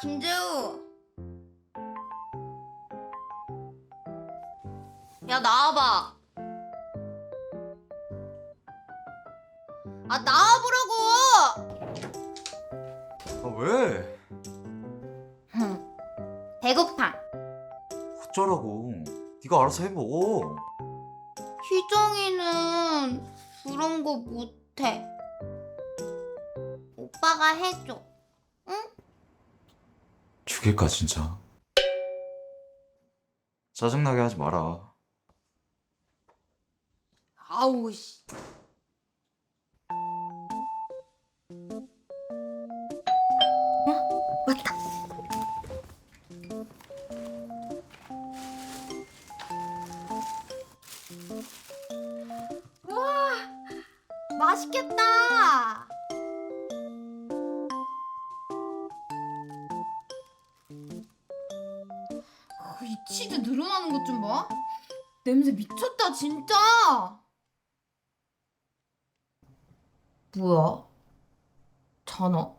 김재우. 야 나와봐. 아 나와보라고. 아 왜? 흠. 배고파. 어쩌라고? 네가 알아서 해 먹어. 희정이는 그런 거 못해. 오빠가 해줘. 죽일까 진짜. 짜증나게 하지 마라. 아우 씨. 어? 맞다. 와, 맛있겠다. 치즈 늘어나는 것 좀 봐. 냄새 미쳤다 진짜. 뭐야? 전화?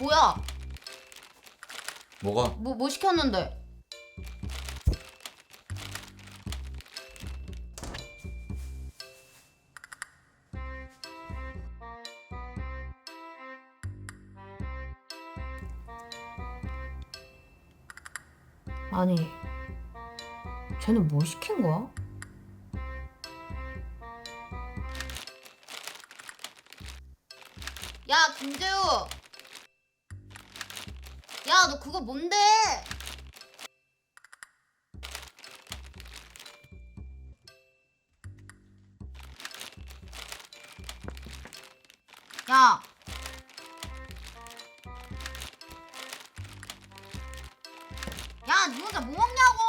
뭐야? 뭐가? 뭐, 뭐 시켰는데? 아니, 쟤는 뭘 시킨 거야? 야, 김재우! 야, 너 그거 뭔데? 야. 혼자 뭐 먹냐고!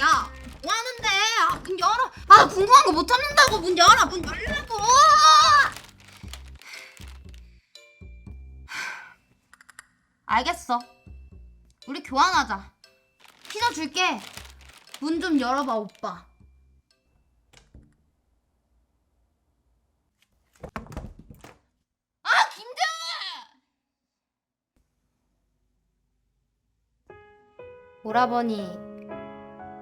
야, 뭐 하는데? 아, 문 열어. 아, 궁금한 거못 참는다고 문 열어. 문 열라고. 알겠어. 우리 교환하자. 피자 줄게. 문 좀 열어봐, 오빠. 오라버니,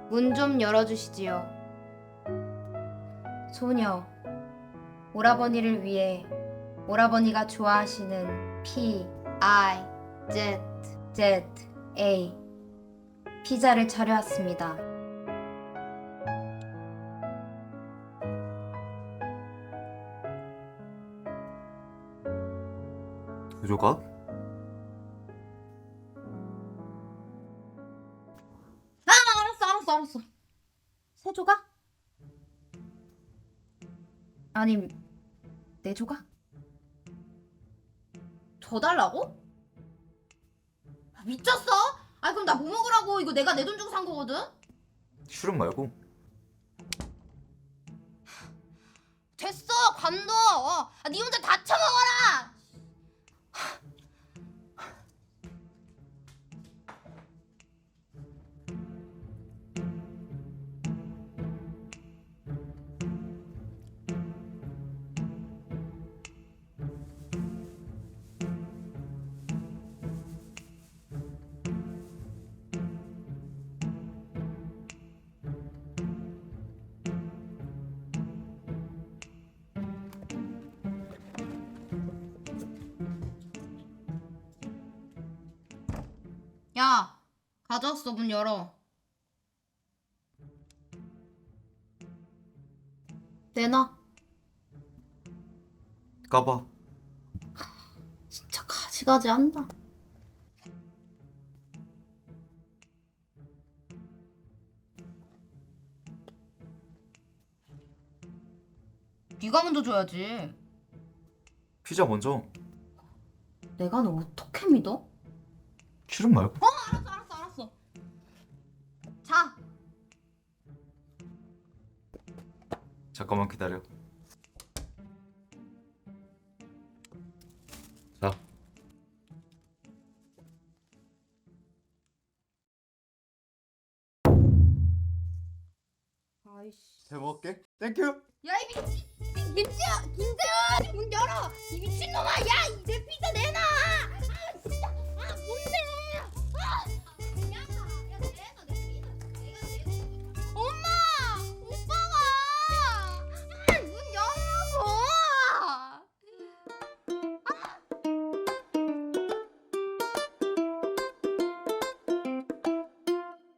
문 좀 열어주시지요. 소녀, 오라버니를 위해 오라버니가 좋아하시는 P, I, Z, Z, A 피자를 차려왔습니다. 그 조각? 세 조각? 아니, 네 조각? 더 달라고? 아, 미쳤어? 아 그럼 나 뭐 먹으라고? 이거 내가 내 돈 주고 산 거거든? 싫음 말고. 됐어, 관둬. 어. 아, 네 혼자 다 처먹어라. 야, 가져왔어. 문 열어. 내놔. 까봐. 진짜 가지가지 한다. 네가 먼저 줘야지. 피자 먼저. 내가 너 어떻게 믿어? 싫은 말고. 어 알았어 알았어 알았어. 자 잠깐만 기다려. 자. 아이씨. 잘 먹게. 땡큐. 야이 미친 김지야 김재현 문 열어 이 미친놈아 야. 이-